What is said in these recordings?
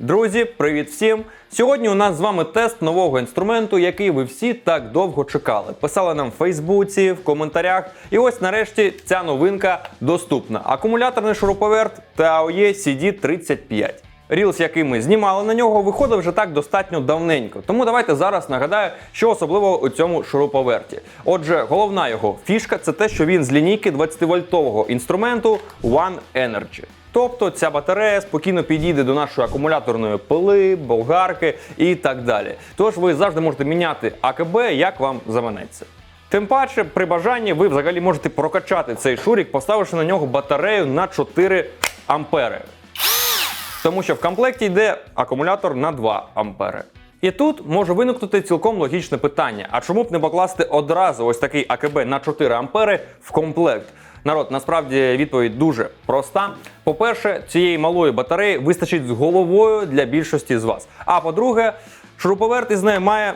Друзі, привіт всім! Сьогодні у нас з вами тест нового інструменту, який ви всі так довго чекали. Писали нам в Фейсбуці, в коментарях. І ось нарешті ця новинка доступна. Акумуляторний шуруповерт TAOE CD35. Рілс, який ми знімали на нього, виходив вже так достатньо давненько. Тому давайте зараз нагадаю, що особливо у цьому шуруповерті. Отже, головна його фішка це те, що він з лінійки 20-вольтового інструменту One Energy. Тобто ця батарея спокійно підійде до нашої акумуляторної пили, болгарки і так далі. Тож ви завжди можете міняти АКБ, як вам заманеться. Тим паче, при бажанні ви взагалі можете прокачати цей шурік, поставивши на нього батарею на 4 ампери. Тому що в комплекті йде акумулятор на 2 ампери. І тут може виникнути цілком логічне питання: а чому б не покласти одразу ось такий АКБ на 4 ампери в комплект? Народ, насправді відповідь дуже проста. По-перше, цієї малої батареї вистачить з головою для більшості з вас. А по-друге, шуруповерт із нею має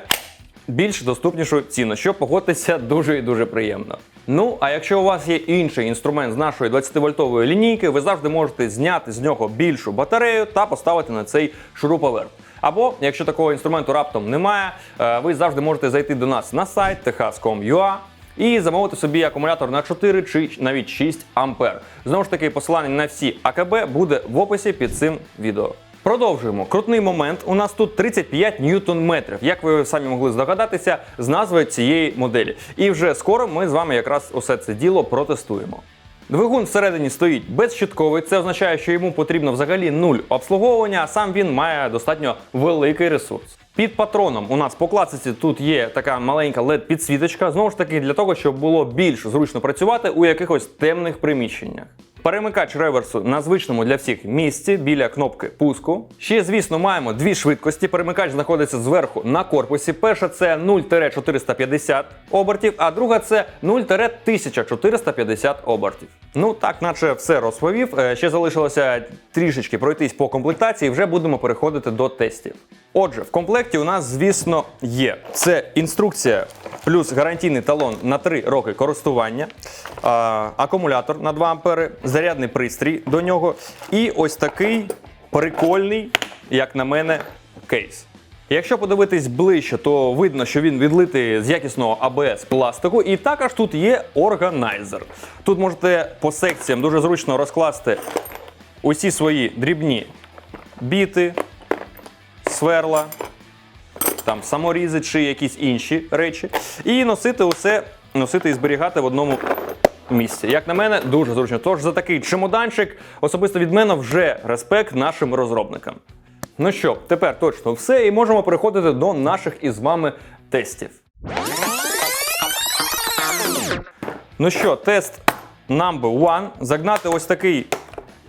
більш доступнішу ціну, що погодьтеся дуже і дуже приємно. Ну, а якщо у вас є інший інструмент з нашої 20-вольтової лінійки, ви завжди можете зняти з нього більшу батарею та поставити на цей шуруповерт. Або, якщо такого інструменту раптом немає, е, ви завжди можете зайти до нас на сайт techas.com.ua і замовити собі акумулятор на 4 чи навіть 6 ампер. Знову ж таки, посилання на всі АКБ буде в описі під цим відео. Продовжуємо. Крутний момент. У нас тут 35 ньютон метрів, як ви самі могли здогадатися, з назви цієї моделі. І вже скоро ми з вами якраз усе це діло протестуємо. Двигун всередині стоїть безщитковий, це означає, що йому потрібно взагалі нуль обслуговування, а сам він має достатньо великий ресурс. Під патроном у нас по класиці тут є така маленька led підсвіточка знову ж таки для того, щоб було більш зручно працювати у якихось темних приміщеннях. Перемикач реверсу на звичному для всіх місці біля кнопки пуску. Ще, звісно, маємо дві швидкості. Перемикач знаходиться зверху на корпусі. Перша це 0-450 обертів, а друга це 0-1450 обертів. Ну так, наче все розповів. Е, Ще залишилося трішечки пройтись по комплектації. Вже будемо переходити до тестів. Отже, в комплекті у нас, звісно, є це інструкція плюс гарантійний талон на 3 роки користування, акумулятор на 2 ампери, зарядний пристрій до нього, і ось такий прикольний, як на мене, кейс. Якщо подивитись ближче, то видно, що він відлитий з якісного АБС пластику, і також тут є органайзер. Тут можете по секціям дуже зручно розкласти усі свої дрібні біти, сверла, там саморізи чи якісь інші речі, і носити усе, носити і зберігати в одному місці. Як на мене, дуже зручно. Тож за такий чемоданчик особисто від мене вже респект нашим розробникам. Ну що, тепер точно все, і можемо переходити до наших із вами тестів. Ну що, тест number one. Загнати ось такий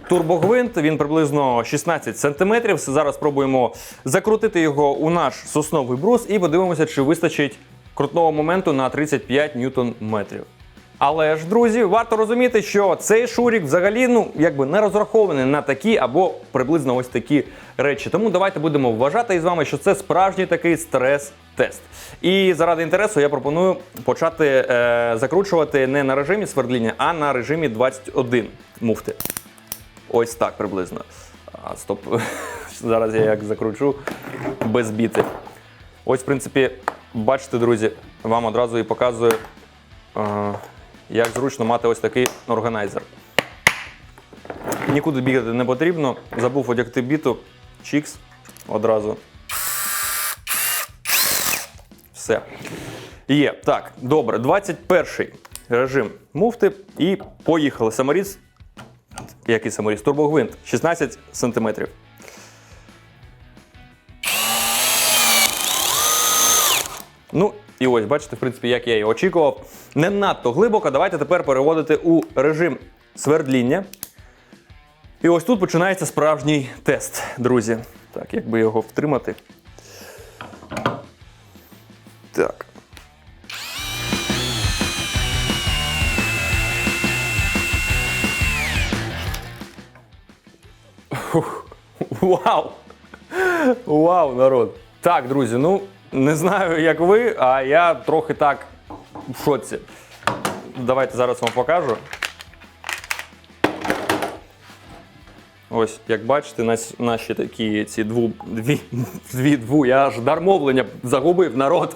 турбогвинт, він приблизно 16 см. Зараз спробуємо закрутити його у наш сосновий брус і подивимося, чи вистачить крутного моменту на 35 ньютон метрів. Але ж, друзі, варто розуміти, що цей шурік взагалі ну якби не розрахований на такі або приблизно ось такі речі. Тому давайте будемо вважати із вами, що це справжній такий стрес-тест. І заради інтересу я пропоную почати е, закручувати не на режимі свердління, а на режимі 21 муфти. Ось так приблизно. А, стоп. Зараз я як закручу без біти. Ось, в принципі, бачите, друзі, вам одразу і показую, е, як зручно мати ось такий органайзер. Нікуди бігати не потрібно. Забув одягти біту. Чікс одразу. Все. Є. Так, добре. 21-й режим муфти. І поїхали. Саморіз. Який саморіз? Турбогвинт 16 см. Ну, і ось, бачите, в принципі, як я і очікував. Не надто глибоко. Давайте тепер переводити у режим свердління. І ось тут починається справжній тест, друзі. Так, як би його втримати. Так. Вау! Вау, народ! Так, друзі, ну не знаю, як ви, а я трохи так в шоці. Давайте зараз вам покажу. Ось, як бачите, наші такі ці дву, дві, дві дву, я аж дармовлення загубив народ.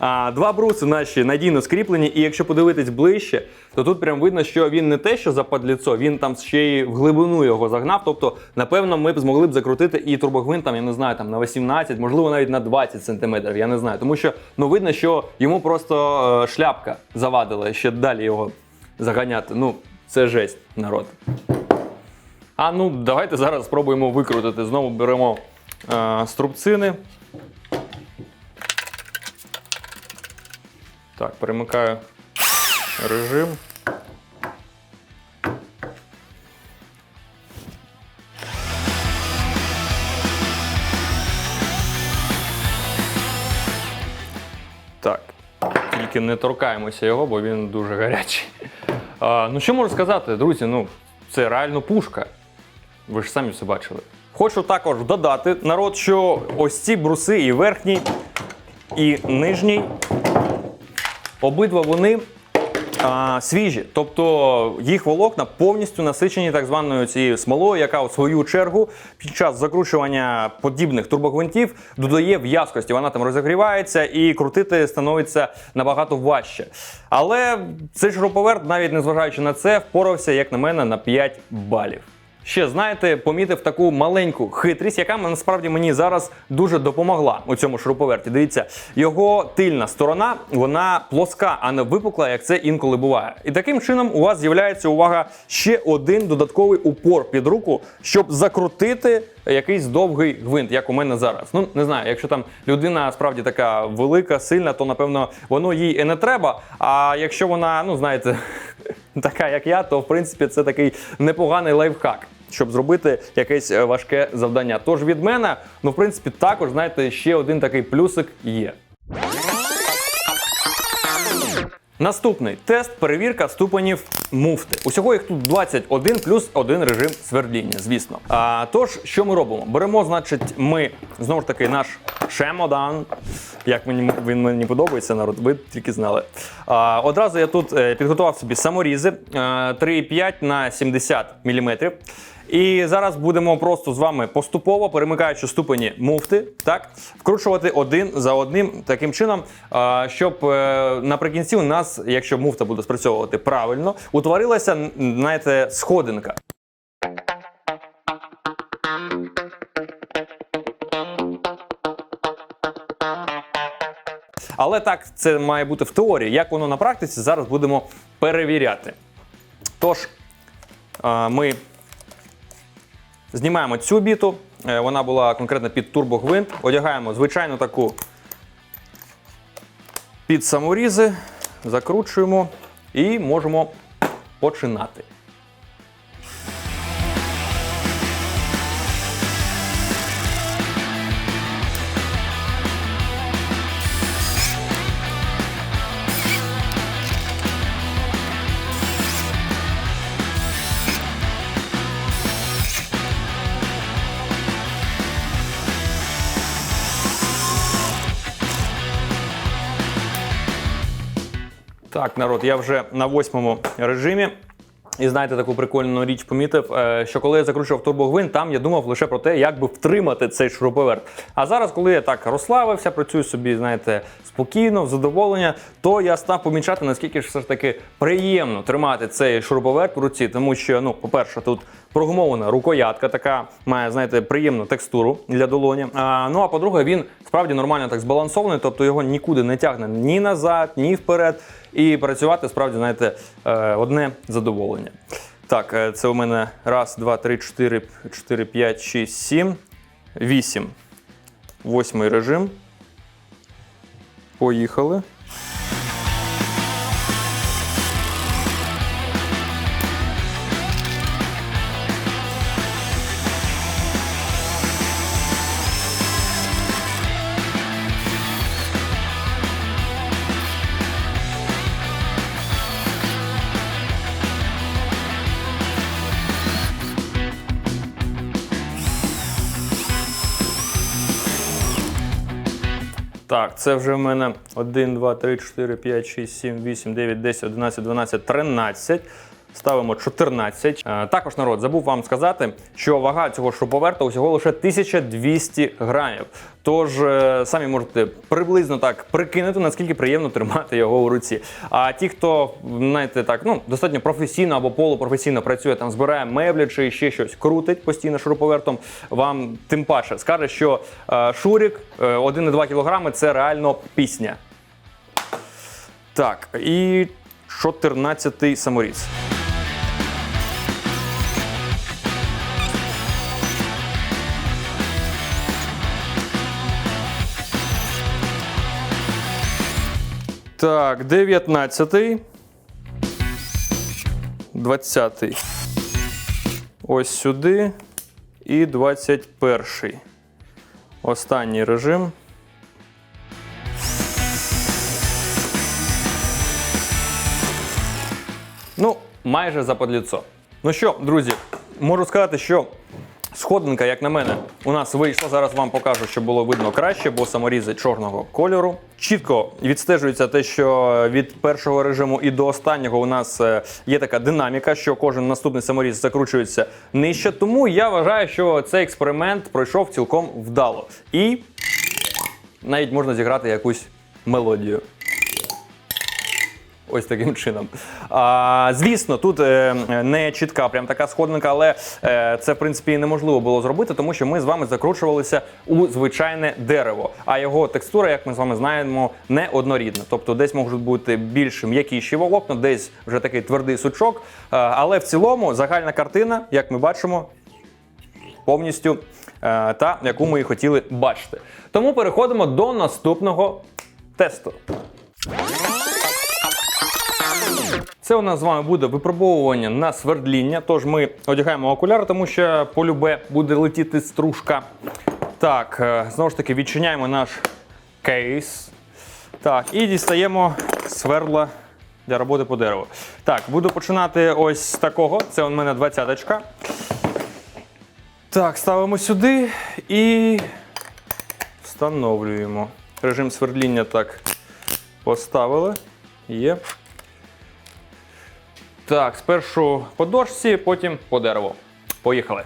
А, два бруси наші надійно скріплені, і якщо подивитись ближче, то тут прям видно, що він не те, що западліцо, він там ще й в глибину його загнав. Тобто, напевно, ми б змогли б закрутити і турбогвинт, там, я не знаю, там на 18, можливо, навіть на 20 сантиметрів, я не знаю. Тому що ну, видно, що йому просто е, шляпка завадила ще далі його заганяти. Ну, це жесть, народ. А ну, давайте зараз спробуємо викрутити. Знову беремо е, струбцини. Так, перемикаю режим. Так, тільки не торкаємося його, бо він дуже гарячий. А, ну що можу сказати, друзі? Ну, це реально пушка. Ви ж самі все бачили. Хочу також додати народ, що ось ці бруси, і верхній, і нижній, обидва вони а, свіжі. Тобто їх волокна повністю насичені так званою цією смолою, яка у свою чергу під час закручування подібних турбогвинтів додає в'язкості. Вона там розігрівається і крутити становиться набагато важче. Але цей шуруповерт, навіть незважаючи на це, впорався, як на мене, на 5 балів. Ще знаєте, помітив таку маленьку хитрість, яка насправді мені зараз дуже допомогла у цьому шуруповерті. Дивіться, його тильна сторона вона плоска, а не випукла, як це інколи буває. І таким чином у вас з'являється увага ще один додатковий упор під руку, щоб закрутити якийсь довгий гвинт, як у мене зараз. Ну не знаю, якщо там людина справді така велика, сильна, то напевно воно їй і не треба. А якщо вона, ну знаєте, така як я, то в принципі це такий непоганий лайфхак. Щоб зробити якесь е, важке завдання. Тож від мене, ну в принципі, також знаєте, ще один такий плюсик є. Наступний тест перевірка ступенів муфти. Усього їх тут 21 плюс один режим свердління, звісно. А, тож, що ми робимо? Беремо, значить, ми знову ж таки наш шемодан. Як мені він мені подобається, народ, ви тільки знали. А, одразу я тут е, підготував собі саморізи е, 3,5 на 70 мм. І зараз будемо просто з вами поступово перемикаючи ступені муфти, так вкручувати один за одним таким чином, щоб е, наприкінці у нас, якщо муфта буде спрацьовувати правильно, утворилася знаєте, сходинка. Але так це має бути в теорії. Як воно на практиці, зараз будемо перевіряти. Тож, ми Знімаємо цю біту, е, вона була конкретно під турбогвинт. Одягаємо звичайну таку під саморізи, закручуємо і можемо починати. Так, народ, я вже на восьмому режимі. І знаєте, таку прикольну річ помітив, е, що коли я закручував турбогвин, там я думав лише про те, як би втримати цей шуруповерт. А зараз, коли я так розслабився, працюю собі, знаєте, спокійно, в задоволення, то я став помічати, наскільки ж все ж таки приємно тримати цей шуруповерт в руці, тому що, ну, по-перше, тут прогумована рукоятка, така має, знаєте, приємну текстуру для долоні. А, ну а по-друге, він справді нормально так збалансований, тобто його нікуди не тягне ні назад, ні вперед. І працювати справді, знаєте, е, одне задоволення. Так, е, це у мене раз, два, три, чотири, чотири, п'ять, шість, сім, вісім. Восьмий режим. Поїхали. Так, це вже в мене 1, 2, 3, 4, 5, 6, 7, 8, 9, 10, 11, 12, 13 ставимо 14. Е, Також народ забув вам сказати, що вага цього шуруповерта усього лише 1200 грамів. Тож е, самі можете приблизно так прикинути, наскільки приємно тримати його у руці. А ті, хто знаєте, так ну достатньо професійно або полупрофесійно працює, там збирає меблі чи ще щось крутить постійно шуруповертом, вам тим паче скаже, що е, шурік е, 1,2 кг це реально пісня. Так, і 14-й саморіз. Так, 19-й. 20-й. Ось сюди. І 21-й. Останній режим. Ну, майже за подліцо. Ну що, друзі, можу сказати, що сходинка, як на мене, у нас вийшла. Зараз вам покажу, щоб було видно краще, бо саморізи чорного кольору. Чітко відстежується те, що від першого режиму і до останнього у нас е, є така динаміка, що кожен наступний саморіз закручується нижче. Тому я вважаю, що цей експеримент пройшов цілком вдало. І навіть можна зіграти якусь мелодію. Ось таким чином. А, звісно, тут е, не чітка, прям така сходинка, але е, це в принципі неможливо було зробити, тому що ми з вами закручувалися у звичайне дерево. А його текстура, як ми з вами знаємо, не однорідна. Тобто десь можуть бути більш м'якіші волокна, десь вже такий твердий сучок. Е, але в цілому загальна картина, як ми бачимо, повністю та, яку ми і хотіли бачити. Тому переходимо до наступного тесту. Це у нас з вами буде випробовування на свердління. Тож ми одягаємо окуляри, тому що полюбе буде летіти стружка. Так, е, знову ж таки, відчиняємо наш кейс. Так, і дістаємо свердла для роботи по дереву. Так, буду починати ось з такого. Це у мене 20-ка. Так, ставимо сюди і встановлюємо. Режим свердління так поставили. Є. Так, спершу по дошці, потім по дереву. Поїхали.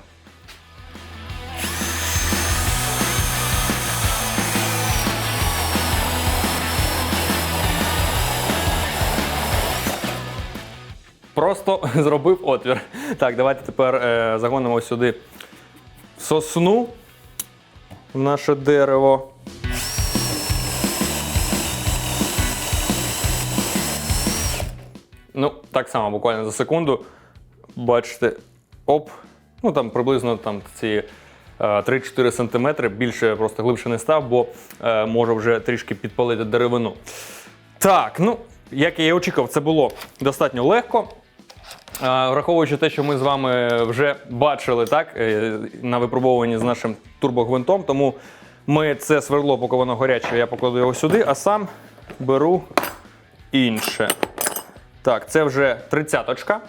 Просто зробив отвір. Так, давайте тепер е, загонимо сюди сосну в наше дерево. Ну, так само, буквально за секунду. Бачите, оп. Ну там приблизно там ці е, 3-4 см, більше просто глибше не став, бо е, може вже трішки підпалити деревину. Так, ну, як я і очікував, це було достатньо легко. Е, Враховуючи те, що ми з вами вже бачили так, е, на випробовуванні з нашим турбогвинтом, тому ми це свердло, поки воно гаряче, я покладу його сюди, а сам беру інше. Так, це вже тридцяточка.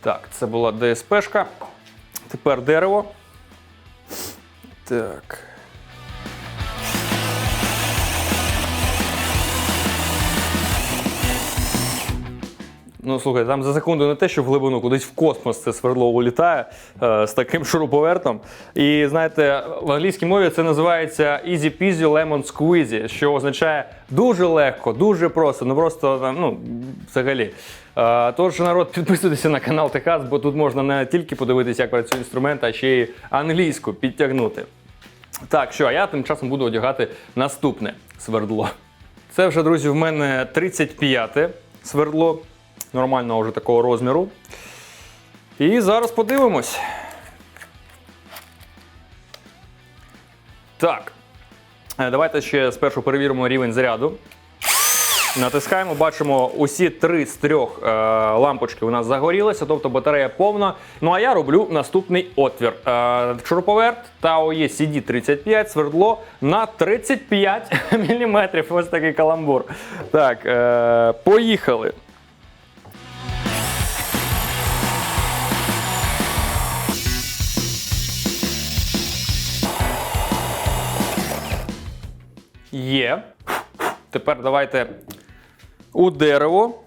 Так, це була ДСПшка. Тепер дерево. Так. Ну, слухай, там за секунду не те, що в глибину, кудись в космос це свердло улітає е, з таким шуруповертом. І знаєте, в англійській мові це називається easy peasy lemon squeezy, що означає дуже легко, дуже просто, ну просто ну, взагалі. Е, тож, народ, підписуйтеся на канал Техас, бо тут можна не тільки подивитися, як працює інструмент, а ще й англійську підтягнути. Так, що, а я тим часом буду одягати наступне свердло. Це вже, друзі, в мене 35-те свердло нормального вже такого розміру. І зараз подивимось. Так. Е, Давайте ще спершу перевіримо рівень заряду. Натискаємо, бачимо, усі три з трьох е, лампочки у нас загорілися, тобто батарея повна. Ну а я роблю наступний отвір. Е, шуруповерт TAO CD35, свердло на 35 мм. Ось такий каламбур. Так, е, поїхали. Є. Тепер давайте у дерево.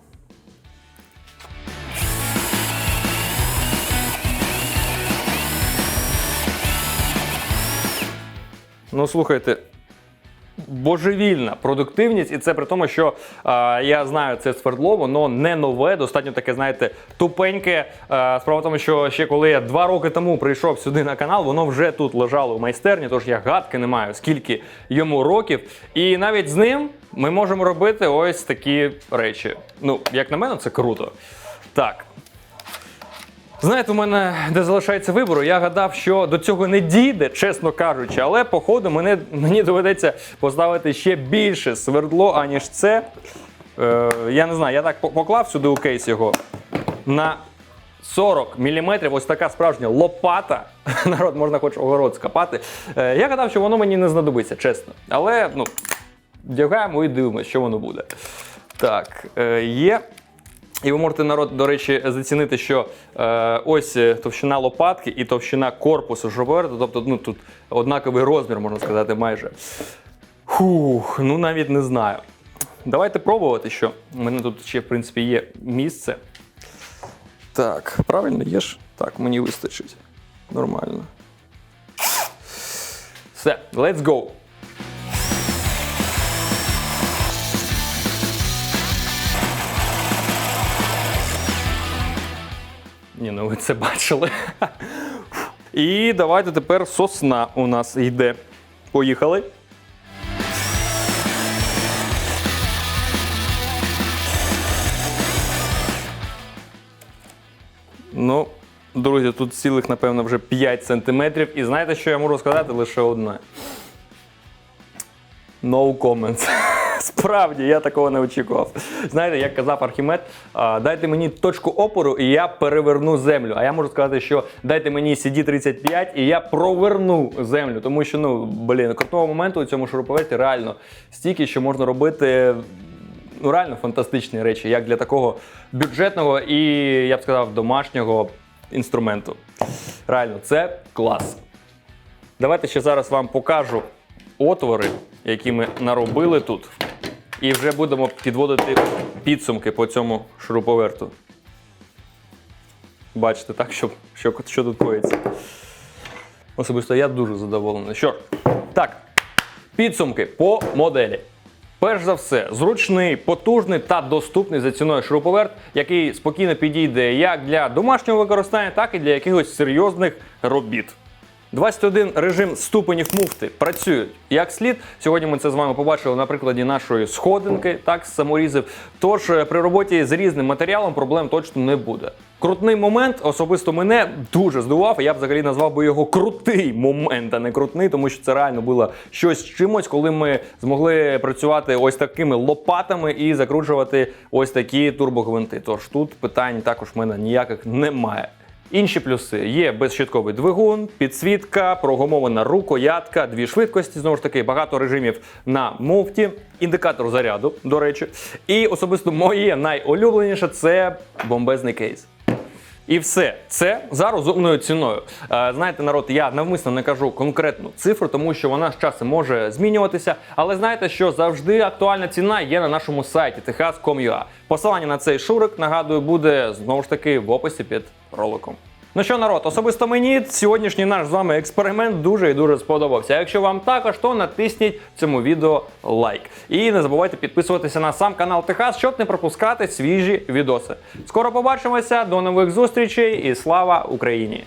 Ну, слухайте, божевільна продуктивність, і це при тому, що е, я знаю це свердло, воно не нове, достатньо таке, знаєте, тупеньке. Е, справа в тому, що ще коли я два роки тому прийшов сюди на канал, воно вже тут лежало в майстерні, тож я гадки не маю, скільки йому років. І навіть з ним ми можемо робити ось такі речі. Ну, як на мене, це круто. Так. Знаєте, у мене де залишається вибору. Я гадав, що до цього не дійде, чесно кажучи, але походу мене, мені доведеться поставити ще більше свердло, аніж це. Е, я не знаю, я так поклав сюди у кейс його на 40 мм. Ось така справжня лопата. Народ можна хоч огород скопати. Е, я гадав, що воно мені не знадобиться, чесно. Але ну, вдягаємо і дивимося, що воно буде. Так, е, є. І ви можете народ, до речі, зацінити, що е, ось е, товщина лопатки і товщина корпусу шуруповерту, тобто ну, тут однаковий розмір, можна сказати, майже. Фух, ну навіть не знаю. Давайте пробувати, що у мене тут ще, в принципі, є місце. Так, правильно є ж? Так, мені вистачить. Нормально. Все, let's go. Ні, ну ви це бачили. І давайте тепер сосна у нас йде. Поїхали. Ну, друзі, тут цілих, напевно, вже 5 сантиметрів. І знаєте, що я можу сказати? Лише одне. No comments. Справді, я такого не очікував. Знаєте, як казав Архімед, дайте мені точку опору, і я переверну землю. А я можу сказати, що дайте мені CD35, і я проверну землю. Тому що, ну, блін, крутого моменту у цьому шуруповерті реально стільки, що можна робити. Ну, реально фантастичні речі, як для такого бюджетного і, я б сказав, домашнього інструменту. Реально, це клас. Давайте ще зараз вам покажу отвори, які ми наробили тут. І вже будемо підводити підсумки по цьому шуруповерту. Бачите, так, що, що, що тут коїться. Особисто я дуже задоволений. Що так, підсумки по моделі. Перш за все, зручний, потужний та доступний за ціною шуруповерт, який спокійно підійде як для домашнього використання, так і для якихось серйозних робіт. 21 режим ступенів муфти працюють як слід. Сьогодні ми це з вами побачили на прикладі нашої сходинки, так, саморізів. Тож е, при роботі з різним матеріалом проблем точно не буде. Крутний момент особисто мене дуже здивував. Я взагалі назвав би його крутий момент, а не крутний, тому що це реально було щось чимось, коли ми змогли працювати ось такими лопатами і закручувати ось такі турбогвинти. Тож тут питань також в мене ніяких немає. Інші плюси є безщитковий двигун, підсвітка, прогумована рукоятка, дві швидкості, знову ж таки, багато режимів на муфті, індикатор заряду, до речі. І особисто моє найулюбленіше це бомбезний кейс. І все це за розумною ціною. Е, знаєте, народ, я навмисно не кажу конкретну цифру, тому що вона з часом може змінюватися. Але знаєте, що завжди актуальна ціна є на нашому сайті techas.com.ua. Посилання на цей шурик, нагадую, буде знову ж таки в описі під роликом. Ну що, народ, особисто мені сьогоднішній наш з вами експеримент дуже і дуже сподобався. Якщо вам також, то натисніть цьому відео лайк. І не забувайте підписуватися на сам канал Техас, щоб не пропускати свіжі відоси. Скоро побачимося, до нових зустрічей і слава Україні!